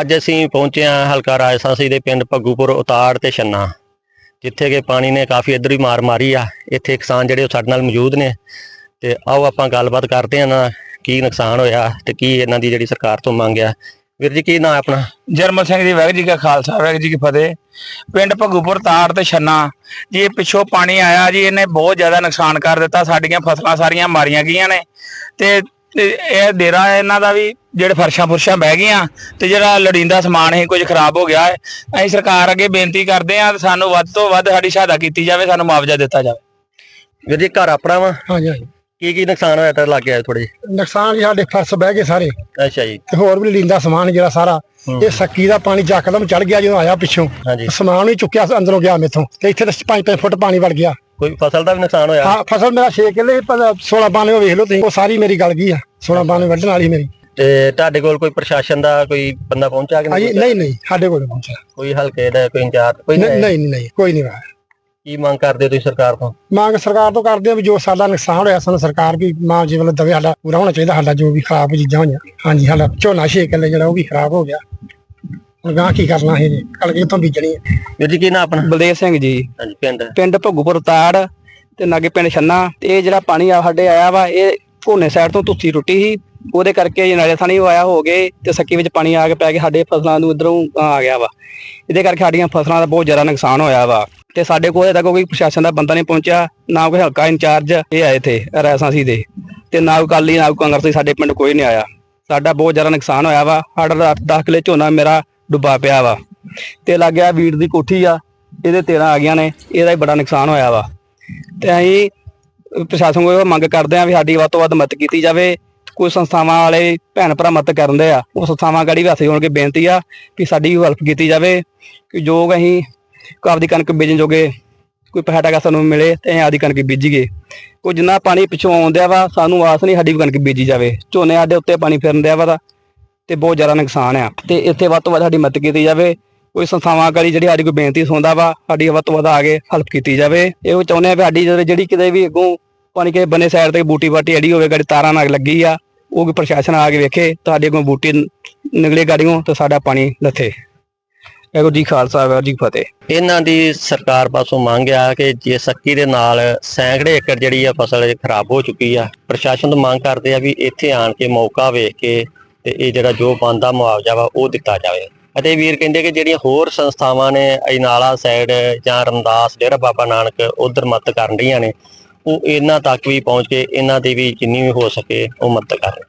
ਅੱਜ ਅਸੀਂ ਪਹੁੰਚੇ ਹਾਂ ਹਲਕਾ ਰਾਜਸਾਂਸੀ ਦੇ ਪਿੰਡ ਭੱਗੂਪੁਰ ਉਤਾੜ ਤੇ ਛੰਨਾ, ਜਿੱਥੇ ਕਿ ਪਾਣੀ ਨੇ ਕਾਫੀ ਇੱਧਰ ਹੀ ਮਾਰ ਮਾਰੀ ਆ। ਇੱਥੇ ਕਿਸਾਨ ਜਿਹੜੇ ਉਹ ਸਾਡੇ ਨਾਲ ਮੌਜੂਦ ਨੇ। ਤੇ ਆਓ ਆਪਾਂ ਗੱਲਬਾਤ ਕਰਦੇ ਹਾਂ ਨਾ ਕੀ ਨੁਕਸਾਨ ਹੋਇਆ ਤੇ ਕੀ ਇਹਨਾਂ ਦੀ ਜਿਹੜੀ ਸਰਕਾਰ ਤੋਂ ਮੰਗ ਆ। ਵੀਰ ਜੀ, ਕੀ ਨਾਂ ਆਪਣਾ? ਜਰਮਲ ਸਿੰਘ ਜੀ, ਵਾਹਿਗੁਰੂ ਜੀ ਕਾ ਖਾਲਸਾ, ਵਾਹਿਗੁਰੂ ਜੀ ਕੀ ਫਤਿਹ। ਪਿੰਡ ਭੱਗੂਪੁਰ ਤਾੜ ਤੇ ਛੰਨਾ, ਜੀ ਇਹ ਪਿੱਛੋਂ ਪਾਣੀ ਆਇਆ ਜੀ, ਇਹਨੇ ਬਹੁਤ ਜ਼ਿਆਦਾ ਨੁਕਸਾਨ ਕਰ ਦਿੱਤਾ, ਸਾਡੀਆਂ ਫਸਲਾਂ ਸਾਰੀਆਂ ਮਾਰੀਆਂ ਗਈਆਂ ਨੇ। ਤੇ ਤੇ ਇਹ ਡੇਰਾ ਇਹਨਾਂ ਦਾ ਵੀ ਜਿਹੜੇ ਫਰਸ਼ਾਂ ਫੁਰਸ਼ਾਂ ਬਹਿ ਗਈਆਂ ਤੇ ਜਿਹੜਾ ਲੜੀਂਦਾ ਸਮਾਨ ਹੈ ਕੁਝ ਖਰਾਬ ਹੋ ਗਿਆ ਹੈ। ਅਸੀਂ ਸਰਕਾਰ ਅੱਗੇ ਬੇਨਤੀ ਕਰਦੇ ਹਾਂ ਸਾਨੂੰ ਵੱਧ ਤੋਂ ਵੱਧ ਸਾਡੀ ਸਹਾਇਤਾ ਕੀਤੀ ਜਾਵੇ ਸਾਨੂੰ ਮੁਆਵਜ਼ਾ ਦਿੱਤਾ ਜਾਵੇ। ਵੀਰ ਜੀ ਘਰ ਆਪਣਾ ਵਾ? ਹਾਂਜੀ ਹਾਂਜੀ। ਕੀ ਕੀ ਨੁਕਸਾਨ ਹੋਇਆ ਤੇ ਲੱਗ ਗਿਆ ਥੋੜੇ ਨੁਕਸਾਨ ਜੀ ਸਾਡੇ ਫਰਸ਼ ਬਹਿ ਗਏ ਸਾਰੇ। ਅੱਛਾ ਜੀ। ਤੇ ਹੋਰ ਵੀ ਲੀਂਦਾ ਸਮਾਨ ਜਿਹੜਾ ਸਾਰਾ। ਹੂੰ। ਇਹ ਸੱਕੀ ਦਾ ਪਾਣੀ ਜੱਕਦਮ ਚੜ ਗਿਆ ਜਦੋਂ ਆਇਆ ਪਿੱਛੋਂ। ਹਾਂਜੀ। ਸਮਾਨ ਵੀ ਚੁੱਕਿਆ ਅੰਦਰੋਂ ਗਿਆ ਮੇਥੋਂ। ਤੇ ਇੱਥੇ ਤਾਂ 5-5 ਫੁੱਟ ਪਾਣੀ ਵੜ ਗਿਆ। ਕੋਈ ਫਸਲ ਦਾ ਵੀ ਨੁਕਸਾਨ ਹੋਇਆ? ਹਾਂ ਫਸਲ ਮੇਰਾ 6 ਕਿੱਲੇ 16 ਬਾਣੇ ਉਹ ਵੇਖ ਲਓ ਤੁਸੀਂ। ਉਹ ਸਾਰੀ ਮੇਰੀ ਗਲ ਗਈ ਆ 16 ਬਾਣੇ ਵੱਢਣ ਵਾਲੀ ਮੇਰੀ। ਤੇ ਤੁਹਾਡੇ ਕੋਲ ਕੋਈ ਪ੍ਰਸ਼ਾਸਨ ਦਾ ਕੋਈ ਬੰਦਾ ਪਹੁੰਚਾ ਕਿ ਨਹੀਂ ਨਹੀਂ ਨਹੀਂ ਸਾਡੇ ਕੋਲ ਪਹੁੰਚਿਆ। ਕੋਈ ਹਲਕੇ ਦਾ ਕੋਈ ਇੰਚਾਰਜ ਕੋਈ ਨਹੀਂ ਨਹੀਂ ਨਹੀਂ ਕੋਈ ਨਹੀਂ ਆਇਆ ਕੀ ਮੰਗ ਕਰਦੇ ਤੁਸੀਂ ਸਰਕਾਰ ਤੋਂ? ਮੰਗ ਸਰਕਾਰ ਤੋਂ ਕਰਦੇ ਆ ਵੀ ਜੋ ਸਾਡਾ ਨੁਕਸਾਨ ਹੋਇਆ ਸਾਨੂੰ ਸਰਕਾਰ ਵੀ ਮਾਂ ਜੀ ਵੱਲੋਂ ਦਵੇ ਸਾਡਾ ਪੂਰਾ ਹੋਣਾ ਚਾਹੀਦਾ ਸਾਡਾ ਜੋ ਵੀ ਖਰਾਬ ਚੀਜ਼ਾਂ ਹੋਈਆਂ। ਹਾਂਜੀ ਸਾਡਾ ਝੋਨਾ 6 ਕਿੱਲੇ ਜਿਹੜਾ ਉਹ ਵੀ ਖਰਾਬ ਹੋ ਗਿਆ। ਹੁਣ ਗਾਂ ਕੀ ਕਰਨਾ ਹੈ ਜੀ? ਕਣਕ ਤੋਂ ਬੀਜਣੀ ਹੈ? ਵੀਰ ਜੀ ਕੀ ਨਾਂ ਆਪਣਾ? ਬਲਦੇਵ ਸਿੰਘ ਜੀ। ਹਾਂਜੀ ਪਿੰਡ? ਪਿੰਡ ਭੱਗੂਪੁਰ ਤਾੜ ਤੇ ਨਾਗੇ ਪਿੰਡ ਛੰਨਾ। ਤੇ ਇਹ ਜਿਹੜਾ ਪਾਣੀ ਆ ਸਾਡੇ ਆਇਆ ਵਾ ਇਹ ਘੋਨੇ ਸਾਈਡ ਤੋਂ ਤੁੱਤੀ ਟੁੱਟੀ ਸੀ। ਉਹਦੇ ਕਰਕੇ ਇਹ ਨਾਲੇ ਥਾਣੀ ਆਇਆ ਹੋ ਗਏ ਤੇ ਸੱਕੀ ਵਿੱਚ ਪਾਣੀ ਆ ਕੇ ਪੈ ਕੇ ਸਾਡੇ ਫਸਲਾਂ ਨੂੰ ਇਧਰੋਂ ਆ ਗਿਆ ਵਾ। ਇਹਦੇ ਕਰਕੇ ਸਾਡੀਆਂ ਫਸਲਾਂ ਦਾ ਬਹੁਤ ਜ਼ਿਆਦਾ ਨੁਕਸਾਨ ਹੋਇਆ ਵਾ। ਤੇ ਸਾਡੇ ਕੋਲ ਅਜੇ ਤੱਕ ਕੋਈ ਪ੍ਰਸ਼ਾਸਨ ਦਾ ਬੰਦਾ ਨਹੀਂ ਪਹੁੰਚਿਆ ਨਾ ਕੋਈ ਹਲਕਾ ਇੰਚਾਰਜ ਇਹ ਆਏ ਥੇ ਰੈਸਾਂਸੀ ਦੇ। ਤੇ ਨਾ ਕੋਈ ਕਾਲੀ ਨਾ ਕੋਈ ਕਾਂਗਰਸੀ ਸਾਡੇ ਪਿੰਡ ਕੋਈ ਨਹੀਂ ਆਇਆ। ਸਾਡਾ ਬਹੁਤ ਜ਼ਿਆਦਾ ਨੁਕਸਾਨ ਹੋਇਆ ਵਾ। ਸਾਡਾ 10 ਕਿਲੇ ਝੋਨਾ ਮੇਰਾ ਡੁੱਬਾ ਪਿਆ ਵਾ। ਤੇ ਲੱਗ ਗਿਆ ਵੀਰ ਦੀ ਕੋਠੀ ਆ, ਇਹਦੇ 13 ਆ ਗਈਆਂ ਨੇ, ਇਹਦਾ ਹੀ ਬੜਾ ਨੁਕਸਾਨ ਹੋਇਆ ਵਾ। ਤੇ ਅਸੀਂ ਪ੍ਰਸ਼ਾਸਨ ਕੋਲ ਮੰਗ ਕਰਦੇ ਆ ਵੀ ਸਾਡੀ ਵੱਧ ਤੋਂ ਵੱਧ ਮਦਦ ਕੀਤੀ ਜਾਵੇ ਕੋਈ ਸੰਸਥਾਵਾਂ ਵਾਲੇ ਭੈਣ ਭਰਾ ਮਦਦ ਕਰਨ ਦੇ ਆ। ਉਹ ਸੰਸਥਾਵਾਂ ਗਾੜੀ ਵੀ ਹੱਥ ਕੇ ਬੇਨਤੀ ਆ ਕਿ ਸਾਡੀ ਹੈਲਪ ਕੀਤੀ ਜਾਵੇ, ਕਿ ਜੋ ਅਸੀਂ ਆਪਦੀ ਕਣਕ ਬੀਜਣ ਜੋਗੇ ਕੋਈ ਪੈਸਾ ਸਾਨੂੰ ਮਿਲੇ ਤੇ ਅਸੀਂ ਆਪਦੀ ਕਣਕ ਬੀਜੀਏ। ਕੋਈ ਜਿੰਨਾ ਪਾਣੀ ਪਿੱਛੋਂ ਆਉਂਦਿਆ ਵਾ, ਸਾਨੂੰ ਆਸ ਨਹੀਂ ਸਾਡੀ ਵੀ ਕਣਕ ਬੀਜੀ ਜਾਵੇ। ਝੋਨੇ ਸਾਡੇ ਉੱਤੇ ਪਾਣੀ ਫਿਰਨ ਦਿਆ ਵਾ ਤਾਂ ਤੇ ਬਹੁਤ ਜ਼ਿਆਦਾ ਨੁਕਸਾਨ ਆ। ਤੇ ਇੱਥੇ ਵੱਧ ਤੋਂ ਵੱਧ ਸਾਡੀ ਮਦਦ ਕੀਤੀ ਜਾਵੇ। ਕੋਈ ਸੰਸਥਾਵਾਂ ਕਰੀ ਜਿਹੜੀ ਸਾਡੀ ਕੋਈ ਬੇਨਤੀ ਸੁਣਦਾ ਵਾ, ਸਾਡੀ ਵੱਧ ਤੋਂ ਵੱਧ ਆ ਕੇ ਹੈਲਪ ਕੀਤੀ ਜਾਵੇ। ਇਹੋ ਚਾਹੁੰਦੇ ਆ ਵੀ ਸਾਡੀ ਜਿਹੜੀ- ਕਿਤੇ ਵੀ ਅੱਗੋਂ ਪਾਣੀ ਕੇ ਬੰਨੇ ਸਾਈਡ ਤੇ ਬੂਟੀ ਬਾਟੀ ਅੜੀ ਹੋਵੇ, ਗਾੜੀ ਤਾਰਾਂ ਨਾਲ ਲੱਗੀ ਆ, ਉਹ ਪ੍ਰਸ਼ਾਸਨ ਆ ਕੇ ਵੇਖੇ ਤੁਹਾਡੇ ਕੋਲ ਬੂਟੀ ਨਿਕਲੇ ਗਾੜੀਆਂ ਤੇ ਸਾਡਾ ਪਾਣੀ ਲੱਥੇ। ਵਾਹਿਗੁਰੂ ਜੀ ਖਾਲਸਾ, ਵਾਹਿਗੁਰੂ ਜੀ ਫਤਿਹ। ਇਹਨਾਂ ਦੀ ਸਰਕਾਰ ਪਾਸੋਂ ਮੰਗ ਆ ਕਿ ਜੇ ਸੱਕੀ ਦੇ ਨਾਲ ਸੈਂਕੜੇ ਏਕੜ ਜਿਹੜੀ ਆ ਫਸਲ ਖਰਾਬ ਹੋ ਚੁੱਕੀ ਆ, ਪ੍ਰਸ਼ਾਸਨ ਤੋਂ ਮੰਗ ਕਰਦੇ ਆ ਵੀ ਇੱਥੇ ਆਣ ਕੇ ਮੌਕਾ ਵੇਖ ਕੇ ਤੇ ਇਹ ਜਿਹੜਾ ਜੋ ਬੰਦਾ ਮੁਆਵਜ਼ਾ ਵਾ ਉਹ ਦਿੱਤਾ ਜਾਵੇ। ਅਤੇ ਵੀਰ ਕਹਿੰਦੇ ਕਿ ਜਿਹੜੀਆਂ ਹੋਰ ਸੰਸਥਾਵਾਂ ਨੇ, ਅਜਨਾਲਾ ਸਾਈਡ ਜਾਂ ਰਮਦਾਸ ਡੇਰਾ ਬਾਬਾ ਨਾਨਕ ਉਧਰ ਮਦਦ ਕਰਨ ਰਹੀਆਂ ਨੇ, ਉਹ ਇਹਨਾਂ ਤੱਕ ਵੀ ਪਹੁੰਚ ਕੇ, ਇਹਨਾਂ ਦੀ ਵੀ ਜਿੰਨੀ ਵੀ ਹੋ ਸਕੇ ਉਹ ਮਦਦ ਕਰਨ।